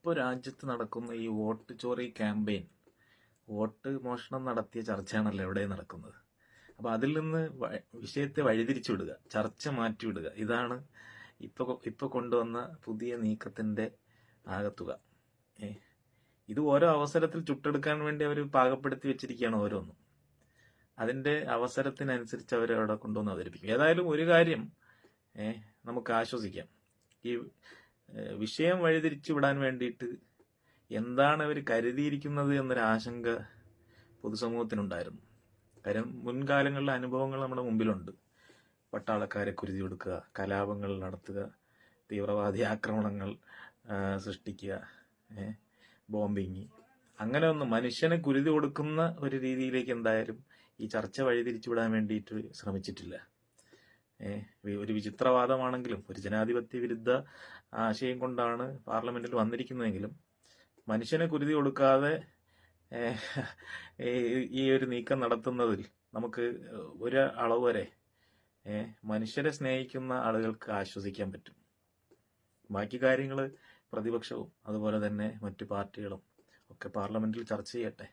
ഇപ്പോൾ രാജ്യത്ത് നടക്കുന്ന ഈ വോട്ട് ചോറി ക്യാമ്പയിൻ വോട്ട് മോഷണം നടത്തിയ ചർച്ചയാണല്ലോ എവിടെ നടക്കുന്നത്. അപ്പോൾ അതിൽ നിന്ന് വിഷയത്തെ വഴിതിരിച്ചു വിടുക ചർച്ച മാറ്റിവിടുക ഇതാണ് ഇപ്പോൾ ഇപ്പോൾ കൊണ്ടുവന്ന പുതിയ നീക്കത്തിന്റെ ആകത്തുക. ഇത് ഓരോ അവസരത്തിൽ ചുട്ടെടുക്കാൻ വേണ്ടി അവർ പാകപ്പെടുത്തി വെച്ചിരിക്കുകയാണ് ഓരോന്നും. അതിന്റെ അവസരത്തിനനുസരിച്ച് അവർ അവിടെ കൊണ്ടുവന്ന് അവതരിപ്പിക്കും. ഏതായാലും ഒരു കാര്യം നമുക്ക് ആശ്വസിക്കാം. ഈ വിഷയം വഴിതിരിച്ചു വിടാൻ വേണ്ടിയിട്ട് എന്താണ് അവർ കരുതിയിരിക്കുന്നത് എന്നൊരു ആശങ്ക പൊതുസമൂഹത്തിനുണ്ടായിരുന്നു. കാര്യം മുൻകാലങ്ങളിലെ അനുഭവങ്ങൾ നമ്മുടെ മുമ്പിലുണ്ട്. പട്ടാളക്കാരെ കുരുതി കൊടുക്കുക കലാപങ്ങൾ നടത്തുക തീവ്രവാദി ആക്രമണങ്ങൾ സൃഷ്ടിക്കുക ബോംബിങ് അങ്ങനെ ഒന്നും മനുഷ്യനെ കുരുതി കൊടുക്കുന്ന ഒരു രീതിയിലേക്ക് എന്തായാലും ഈ ചർച്ച വഴിതിരിച്ചു വിടാൻ വേണ്ടിയിട്ട് ശ്രമിച്ചിട്ടില്ല. ഒരു വിചിത്രവാദമാണെങ്കിലും ഒരു ജനാധിപത്യ വിരുദ്ധ ആശയം കൊണ്ടാണ് പാർലമെന്റിൽ വന്നിരിക്കുന്നതെങ്കിലും മനുഷ്യനെ കുരുതി കൊടുക്കാതെ ഈ- ഒരു നീക്കം നടത്തുന്നതിൽ നമുക്ക് ഒരു അളവ് വരെ മനുഷ്യരെ സ്നേഹിക്കുന്ന ആളുകൾക്ക് ആശ്വസിക്കാൻ പറ്റും. ബാക്കി കാര്യങ്ങൾ പ്രതിപക്ഷവും അതുപോലെ തന്നെ മറ്റു പാർട്ടികളും ഒക്കെ പാർലമെന്റിൽ ചർച്ച ചെയ്യട്ടെ.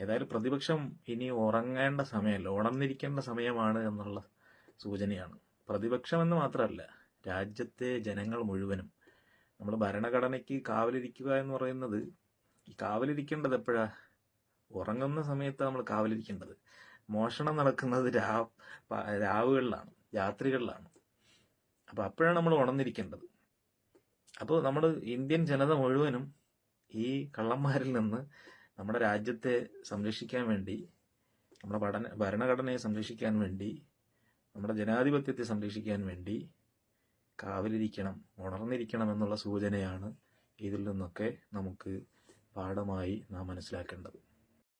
ഏതായാലും പ്രതിപക്ഷം ഇനി ഉറങ്ങേണ്ട സമയമല്ല ഉണർന്നിരിക്കേണ്ട സമയമാണ് എന്നുള്ള സൂചനയാണ്. പ്രതിപക്ഷം എന്ന് മാത്രമല്ല രാജ്യത്തെ ജനങ്ങൾ മുഴുവനും. നമ്മൾ ഭരണഘടനയ്ക്ക് കാവലിരിക്കുക എന്ന് പറയുന്നത് ഈ കാവലിരിക്കേണ്ടത് എപ്പോഴാ? ഉറങ്ങുന്ന സമയത്ത് നമ്മൾ കാവലിരിക്കേണ്ടത്. മോഷണം നടക്കുന്നത് രാ രാവുകളിലാണ് രാത്രികളിലാണ്. അപ്പോൾ അപ്പോഴാണ് നമ്മൾ ഉണർന്നിരിക്കേണ്ടത്. അപ്പോൾ നമ്മൾ ഇന്ത്യൻ ജനത മുഴുവനും ഈ കള്ളന്മാരിൽ നിന്ന് നമ്മുടെ രാജ്യത്തെ സംരക്ഷിക്കാൻ വേണ്ടി നമ്മുടെ ഭരണഘടനയെ സംരക്ഷിക്കാൻ വേണ്ടി നമ്മുടെ ജനാധിപത്യത്തെ സംരക്ഷിക്കാൻ വേണ്ടി കാവലിരിക്കണം ഉണർന്നിരിക്കണം എന്നുള്ള സൂചനയാണ് ഇതിൽ നിന്നൊക്കെ നമുക്ക് പാഠമായി നാം മനസ്സിലാക്കേണ്ടത്.